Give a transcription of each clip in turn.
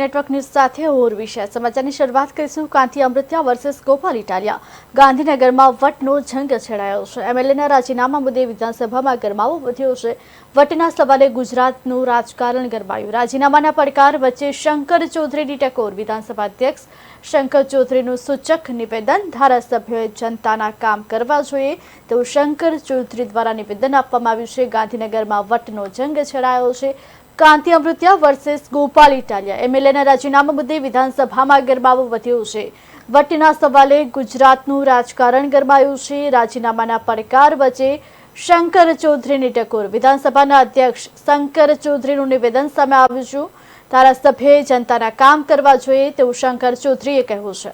Network news સાથે ઓર વિશે સમાચારની શરૂઆત કરીશું કાંતિ અમૃત્યા વર્સેસ ગોપાલ ઇટાલિયા. ગાંધીનગરમાં વટનો જંગ છેડાયો છે. એમએલએના રાજીનામા મુદ્દે વિધાનસભામાં ગરમાવો વધ્યો છે. વટના સવાલે ગુજરાતનું રાજકારણ ગરમાયું. રાજીનામાના પડકાર વચ્ચે શંકર ચૌધરીની ટકોર. વિધાનસભા અધ્યક્ષ શંકર ચૌધરીનું સૂચક નિવેદન. ધારાસભ્યોએ જનતાના કામ કરવા જોઈએ. તેવું શંકર ચૌધરી દ્વારા નિવેદન આપવામાં આવ્યું છે. ગાંધીનગરમાં વટનો જંગ છેડાયો છે. કાંતિ અમૃત્યા વર્સેસ ગોપાલ ઇટાલિયા. એમએલએના રાજીનામા મુદ્દે વિધાનસભામાં ગરમાવો વધ્યો છે. વટના સવાલે ગુજરાતનું રાજકારણ ગરમાયું છે. રાજીનામાના પડકાર વચ્ચે શંકર ચૌધરીની ટકોર. વિધાનસભાના અધ્યક્ષ શંકર ચૌધરીનું નિવેદન સામે આવ્યું છે. ધારાસભ્યએ જનતાના કામ કરવા જોઈએ તેવું શંકર ચૌધરીએ કહ્યું છે.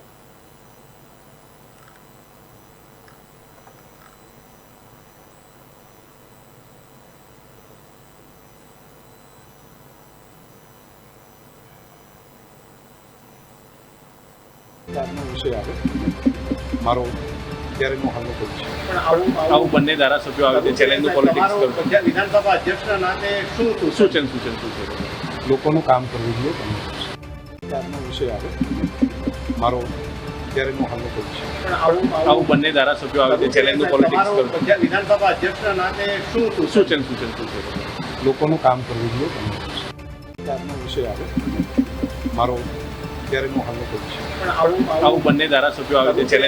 આજનો વિષય આવે મારો ત્યારે હું હાલનો કરું છું પણ આવું આવું બંને ધારાસભ્યો આવે છે ચેલેન્જનું પોલિટિક્સ કરતો વિધાનસભા અધ્યક્ષના નામે શું શું સૂચન સૂચન છે લોકોનું કામ કરવું જોઈએ તમને આજનો વિષય આવે. મારો ત્યારે હું હાલનો કરું છું પણ આવું આવું બંને ધારાસભ્યો આવે છે ચેલેન્જનું પોલિટિક્સ કરતો વિધાનસભા અધ્યક્ષના નામે શું શું સૂચન સૂચન છે લોકોનું કામ કરવું જોઈએ તમને આજનો વિષય આવે. મારો ત્યારે હું હાલનો કરું છું પણ આવું બંને ધારાસભ્યો આવે છે. ચેલેન્જનું